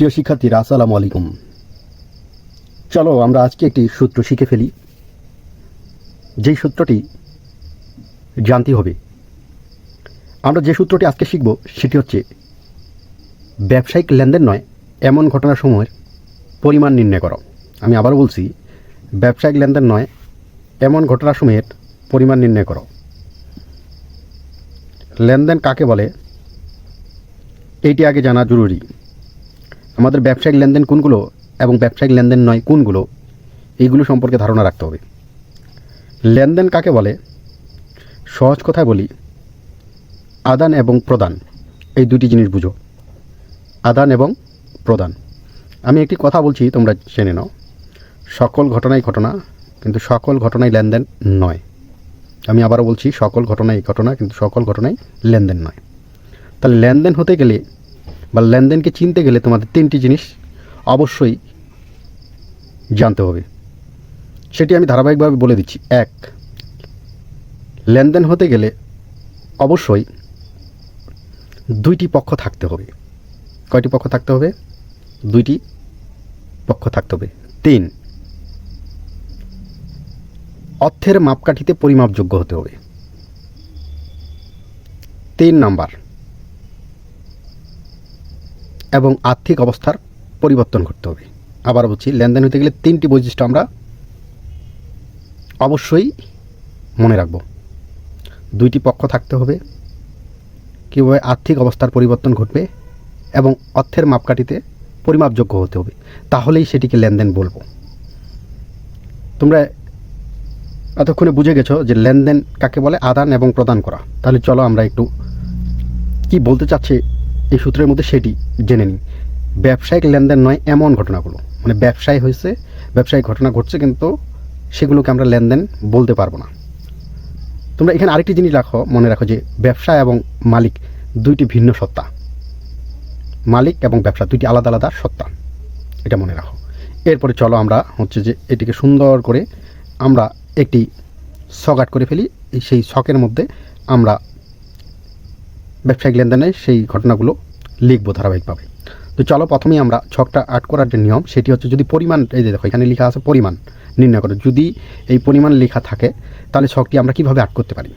প্রিয় শিক্ষার্থীরা, আসসালামু আলাইকুম। চলো আমরা আজকে একটি সূত্র শিখে ফেলি। যেই সূত্রটি জানতে হবে, আমরা যে সূত্রটি আজকে শিখব সেটি হচ্ছে, ব্যবসায়িক লেনদেন নয়, এমন ঘটনাসমূহের পরিমাণ নির্ণয় করো। আমি আবার বলছি, ব্যবসায়িক লেনদেন নয়, এমন ঘটনাসমূহের পরিমাণ নির্ণয় করো। লেনদেন কাকে বলে? এইটি আগে জানা জরুরি। আমাদের ব্যবসায়িক লেনদেন কোনগুলো এবং ব্যবসায়িক লেনদেন নয় কোনগুলো, এইগুলো সম্পর্কে ধারণা রাখতে হবে। লেনদেন কাকে বলে? সহজ কথায় বলি, আদান এবং প্রদান, এই দুটি জিনিস বুঝো। আদান এবং প্রদান। আমি একটি কথা বলছি, তোমরা জেনে নাও। সকল ঘটনাই ঘটনা, কিন্তু সকল ঘটনাই লেনদেন নয়। আমি আবারও বলছি, সকল ঘটনাই ঘটনা, কিন্তু সকল ঘটনাই লেনদেন নয়। তাহলে লেনদেন হতে গেলে বা লেনদেনকে চিনতে গেলে তোমাদের তিনটি জিনিস অবশ্যই জানতে হবে। সেটি আমি ধারাবাহিকভাবে বলে দিচ্ছি। এক, লেনদেন হতে গেলে অবশ্যই দুইটি পক্ষ থাকতে হবে। কয়টি পক্ষ থাকতে হবে? দুইটি পক্ষ থাকতে হবে। তিন, অর্থের মাপকাঠিতে পরিমাপযোগ্য হতে হবে। তিন নাম্বার এবং আর্থিক অবস্থার পরিবর্তন করতে হবে। আবার বলছি, লেনদেন হতে গেলে তিনটি বৈশিষ্ট্য আমরা অবশ্যই মনে রাখব। দুইটি পক্ষ থাকতে হবে, কীভাবে আর্থিক অবস্থার পরিবর্তন ঘটবে এবং অর্থের মাপকাঠিতে পরিমাপযোগ্য হতে হবে। তাহলেই সেটিকে লেনদেন বলব। তোমরা এতক্ষণে বুঝে গেছো যে লেনদেন কাকে বলে? আদান এবং প্রদান করা। তাহলে চলো আমরা একটু কি বলতে চাচ্ছে এই সূত্রের মধ্যে সেটি জেনে নিই। ব্যবসায়িক লেনদেন নয়, এমন ঘটনাগুলো। মানে ব্যবসায় হয়েছে, ব্যবসায়িক ঘটনা ঘটছে কিন্তু সেগুলোকে আমরা লেনদেন বলতে পারব না। তোমরা এখানে আরেকটি জিনিস রাখো, মনে রাখো যে ব্যবসা এবং মালিক দুইটি ভিন্ন সত্তা। মালিক এবং ব্যবসা দুইটি আলাদা আলাদা সত্তা। এটা মনে রাখো। এরপরে চলো আমরা হচ্ছে যে এটিকে সুন্দর করে আমরা একটি সগাট করে ফেলি। সেই শখের মধ্যে আমরা ব্যবসায়িক লেনদেনে সেই ঘটনাগুলো লিখব ধারাবাহিকভাবে। তো চলো প্রথমেই আমরা ছকটা আট করার যে নিয়ম, সেটি হচ্ছে যদি পরিমাণ, এই যে দেখো, এখানে লেখা আছে পরিমাণ নির্ণয় করো। যদি এই পরিমাণ লেখা থাকে, তাহলে ছকটি আমরা কীভাবে আট করতে পারি?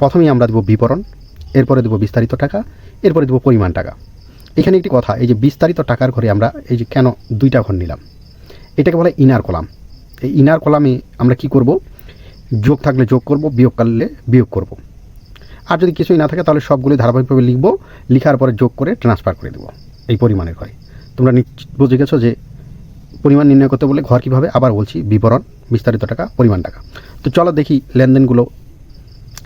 প্রথমেই আমরা দেবো বিবরণ, এরপরে দেবো বিস্তারিত টাকা, এরপরে দেবো পরিমাণ টাকা। এখানে একটি কথা, এই যে বিস্তারিত টাকার ঘরে আমরা এই যে কেন দুইটা ঘর নিলাম, এটাকে বলে ইনার কলাম এই ইনার কলামে আমরা কি করব? যোগ থাকলে যোগ করব, বিয়োগ করলে বিয়োগ করব। আর যদি কিছুই না থাকে, তাহলে সবগুলি ধারাবাহিকভাবে লিখব, লিখার পরে যোগ করে ট্রান্সফার করে দেবো। এই পরিমাণের ঘরে তোমরা বুঝে গেছো যে পরিমাণ নির্ণয় করতে বলে ঘর কীভাবে? আবার বলছি, বিবরণ, বিস্তারিত টাকা, পরিমাণ টাকা। তো চলো দেখি লেনদেনগুলো।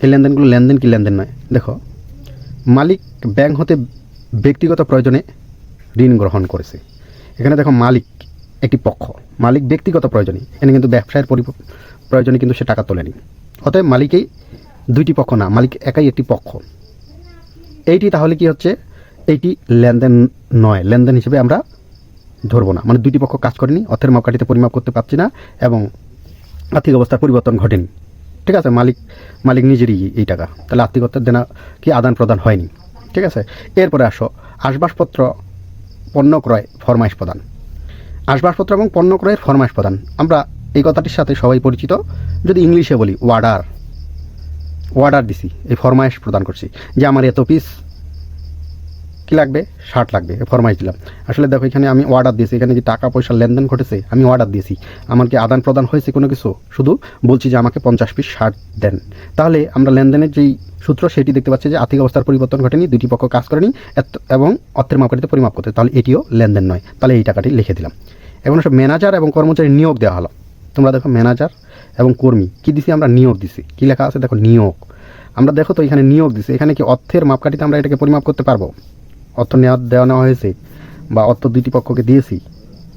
এই লেনদেনগুলো লেনদেন কি লেনদেন নয়? দেখো, মালিক ব্যাংক হতে ব্যক্তিগত প্রয়োজনে ঋণ গ্রহণ করেছে। এখানে দেখো মালিক একটি পক্ষ। মালিক ব্যক্তিগত প্রয়োজনে। এখানে কিন্তু ব্যবসায়ের পরি প্রয়োজনে কিন্তু সে টাকা তোলেনি। অতএব মালিকেই দুইটি পক্ষ না, মালিক একাই একটি পক্ষ। এইটি তাহলে কি হচ্ছে? এইটি লেনদেন নয়, লেনদেন হিসেবে আমরা ধরবো না। মানে দুইটি পক্ষ কাজ করেনি, অর্থের মাপকাঠিতে পরিমাপ করতে পারছি না এবং আর্থিক অবস্থার পরিবর্তন ঘটেনি। ঠিক আছে, মালিক মালিক নিজেরই এই টাকা। তাহলে আর্থিক অর্থের দেনা কি আদান প্রদান হয়নি? ঠিক আছে, এরপরে আসো আসবাবপত্র পণ্য ক্রয় ফরমাইশ প্রদান। আসবাবপত্র এবং পণ্য ক্রয়ের ফরমাইশ প্রদান। আমরা এই কথাটির সাথে সবাই পরিচিত। যদি ইংলিশে বলি ওয়ার্ডার অর্ডার দিছি, এই ফরমাইশ প্রদান করছি যে আমার এত পিস কী লাগবে? শার্ট লাগবে ফরমাইশ দিলাম। আসলে দেখো, এখানে আমি অর্ডার দিয়েছি, এখানে যে টাকা পয়সার লেনদেন ঘটেছে, আমি অর্ডার দিয়েছি। আমার কি আদান প্রদান হয়েছে কোনো কিছু? শুধু বলছি যে আমাকে পঞ্চাশ পিস শার্ট দেন। তাহলে আমরা লেনদেনের যেই সূত্র, সেটি দেখতে পাচ্ছি যে আর্থিক অবস্থার পরিবর্তন ঘটেনি দুটি পক্ষ কাজ করেনি এবং অর্থের মাপকাঠিতে পরিমাপ করতে। তাহলে এটিও লেনদেন নয়। তাহলে এই টাকাটি লিখে দিলাম। এখন সব ম্যানেজার এবং কর্মচারী নিয়োগ দেওয়া হলো। তোমরা দেখো ম্যানেজার এবং কর্মী। কী দিছি আমরা? নিয়োগ দিছি। কী লেখা আছে? দেখো, নিয়োগ। আমরা দেখো তো এখানে নিয়োগ দিছি। এখানে কি অর্থের মাপকাঠিতে আমরা এটাকে পরিমাপ করতে পারব? অর্থ নেওয়া দেওয়া নেওয়া হয়েছে বা অর্থ দুইটি পক্ষকে দিয়েছি।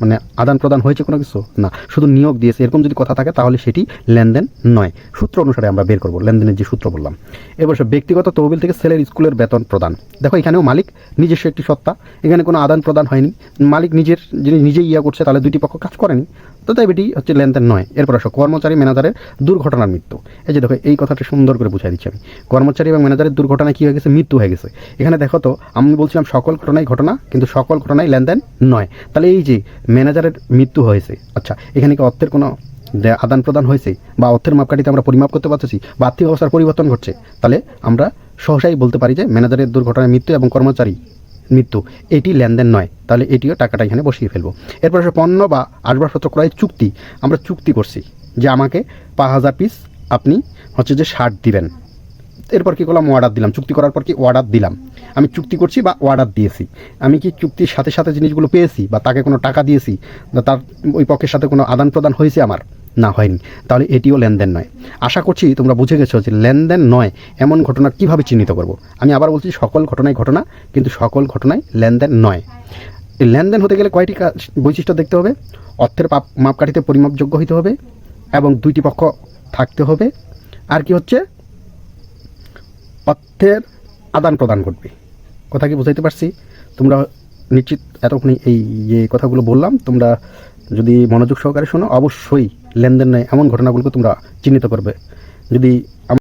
মানে আদান প্রদান হয়েছে কোনো কিছু? না। শুধু নিয়োগ দিয়েছে। এরকম যদি কথা থাকে, তাহলে সেটি লেনদেন নয়। সূত্র অনুসারে আমরা বের করব, লেনদেনের যে সূত্র বললাম। এবার ব্যক্তিগত তহবিল থেকে ছেলের স্কুলের বেতন প্রদান। দেখো, এখানেও মালিক নিজস্ব একটি সত্তা। এখানে কোনো আদান প্রদান হয়নি। মালিক নিজের, যিনি নিজেই ইয়া করছে, তাহলে দুইটি পক্ষ কাজ করেনি। তো তাই এটি হচ্ছে লেনদেন নয়। এরপর আসো, কর্মচারী ম্যানেজারের দুর্ঘটনার মৃত্যু। এই যে দেখো, এই কথাটা সুন্দর করে বুঝাই দিচ্ছি আমি। কর্মচারী এবং ম্যানেজারের দুর্ঘটনায় কী হয়ে গেছে? মৃত্যু হয়ে গেছে। এখানে দেখো তো, আমি বলছিলাম সকল ঘটনাই ঘটনা, কিন্তু সকল ঘটনাই লেনদেন নয়। তাহলে এই যে ম্যানেজারের মৃত্যু হয়েছে। আচ্ছা এখানে কি অর্থের কোনো আদান প্রদান হয়েছে? বা অর্থের মাপকাঠিতে আমরা পরিমাপ করতে পারতেছি? বা আর্থিক অবস্থার পরিবর্তন ঘটছে? তাহলে আমরা সহসাই বলতে পারি যে ম্যানেজারের দুর্ঘটনায় মৃত্যু এবং কর্মচারী মৃত্যু, এটি লেনদেন নয়। তাহলে এটিও টাকাটা এখানে বসিয়ে ফেলব। এরপর আসে পণ্য বা আসবাবপত্র ক্রয়ের চুক্তি। আমরা চুক্তি করছি যে আমাকে পাঁচ হাজার পিস আপনি হচ্ছে যে শার্ট দিবেন। এরপর কী করলাম? অর্ডার দিলাম। চুক্তি করার পর কি অর্ডার দিলাম? আমি চুক্তি করছি বা অর্ডার দিয়েছি। আমি কি চুক্তির সাথে সাথে জিনিসগুলো পেয়েছি বা তাকে কোনো টাকা দিয়েছি বা তার ওই পক্ষের সাথে কোনো আদান প্রদান হয়েছে আমার? না, হয়নি। তাহলে এটিও লেনদেন নয়। আশা করছি তোমরা বুঝে গেছো যে লেনদেন নয়, এমন ঘটনা কীভাবে চিহ্নিত করব? আমি আবার বলছি সকল ঘটনায় ঘটনা, কিন্তু সকল ঘটনায় লেনদেন নয়। লেনদেন হতে গেলে কয়টি বৈশিষ্ট্য দেখতে হবে? অর্থের মাপকাঠিতে পরিমাপযোগ্য হইতে হবে এবং দুইটি পক্ষ থাকতে হবে। আর কি হচ্ছে? অর্থের আদান প্রদান ঘটবে। কথা কি বুঝাইতে পারছি? তোমরা নিশ্চিত এতক্ষণে এই যে কথাগুলো বললাম, তোমরা যদি মনোযোগ সহকারে শোনো, অবশ্যই লেনদেন নেয় এমন ঘটনাগুলোকে তোমরা চিহ্নিত করবে। যদি